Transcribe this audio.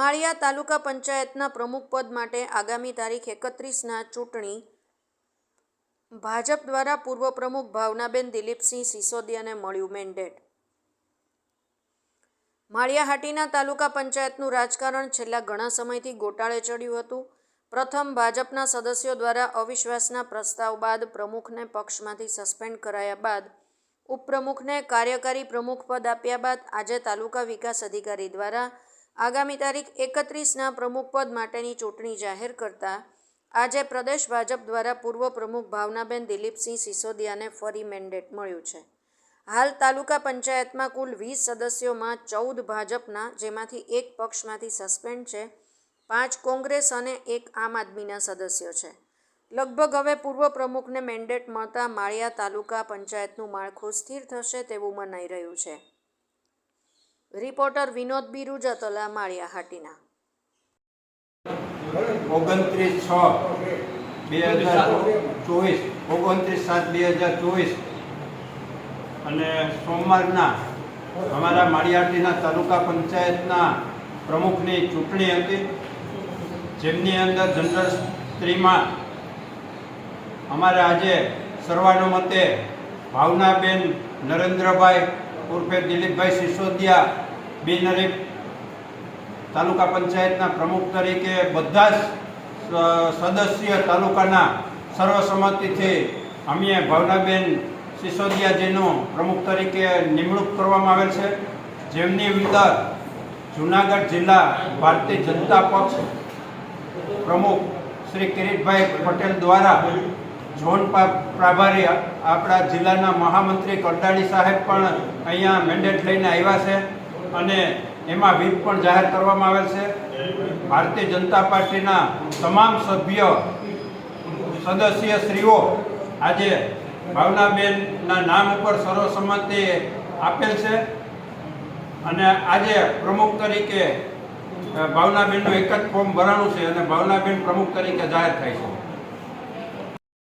માળિયા તાલુકા પંચાયતના પ્રમુખ પદ માટે આગામી તારીખ એકત્રીસના ચૂંટણી ભાજપ દ્વારા પૂર્વ પ્રમુખ ભાવનાબેન દિલીપસિંહ સિસોદિયાને મળ્યું મેન્ડેટ માળિયાહાટીના તાલુકા પંચાયતનું રાજકારણ છેલ્લા ઘણા સમયથી ગોટાળે ચડ્યું હતું. પ્રથમ ભાજપના સદસ્યો દ્વારા અવિશ્વાસના પ્રસ્તાવ બાદ પ્રમુખને પક્ષમાંથી સસ્પેન્ડ કરાયા બાદ ઉપપ્રમુખને કાર્યકારી પ્રમુખ પદ આપ્યા બાદ આજે તાલુકા વિકાસ અધિકારી દ્વારા આગામી તારીખ એકત્રીસના પ્રમુખ પદ માટેની ચૂંટણી જાહેર કરતા આજે પ્રદેશ ભાજપ દ્વારા પૂર્વ પ્રમુખ ભાવનાબેન દિલીપસિંહ સિસોદિયાને ફરી મેન્ડેટ મળ્યું છે. હાલ તાલુકા પંચાયતમાં કુલ વીસ સદસ્યોમાં ચૌદ ભાજપના, જેમાંથી એક પક્ષમાંથી સસ્પેન્ડ છે, પાંચ કોંગ્રેસ અને એક આમ આદમીના સદસ્યો છે. લગભગ હવે પૂર્વ પ્રમુખને મેન્ડેટ મળતા માળિયા તાલુકા પંચાયતનું માળખું સ્થિર થશે તેવું મનાઈ રહ્યું છે. રિપોર્ટર વિનોદ બિરુજતલા માળિયા હાટીના. ઓગણત્રીસ છ બે હજાર ચોવીસ ઓગણત્રીસ સાત બે હજાર ચોવીસ. અને સોમવારના અમારા માળિયાટીના તાલુકા પંચાયતના પ્રમુખની ચૂંટણી હતી જેમની અંદર જનરલ સ્ત્રીમાં અમારે આજે સર્વાનુમતે ભાવનાબેન નરેન્દ્રભાઈ ઉર્ફે દિલીપભાઈ સિસોદિયા બિનહરીફ તાલુકા પંચાયતના પ્રમુખ તરીકે બધા જ સદસ્ય તાલુકાના સર્વસંમતિથી અમે ભાવનાબેન સિસોદિયાજીનું પ્રમુખ તરીકે નિમણૂક કરવામાં આવેલ છે. જેમની અંદર જુનાગઢ જિલ્લા ભારતીય જનતા પક્ષ પ્રમુખ શ્રી કિરીટભાઈ પટેલ દ્વારા ઝોન પ્રભારી આપણા જિલ્લાના મહામંત્રી કરડાડી સાહેબ પણ અહીંયા મેન્ડેટ લઈને આવ્યા છે અને એમાં વ્હીપ પણ જાહેર કરવામાં આવેલ છે. ભારતીય જનતા પાર્ટીના તમામ સભ્ય, સદસ્ય શ્રીઓ આજે ભાવનાબેનના નામ ઉપર સર્વસંમતિ આપેલ છે અને આજે પ્રમુખ તરીકે ભાવનાબેનનું એક જ ફોર્મ ભરાણું છે અને ભાવનાબેન પ્રમુખ તરીકે જાહેર થાય છે.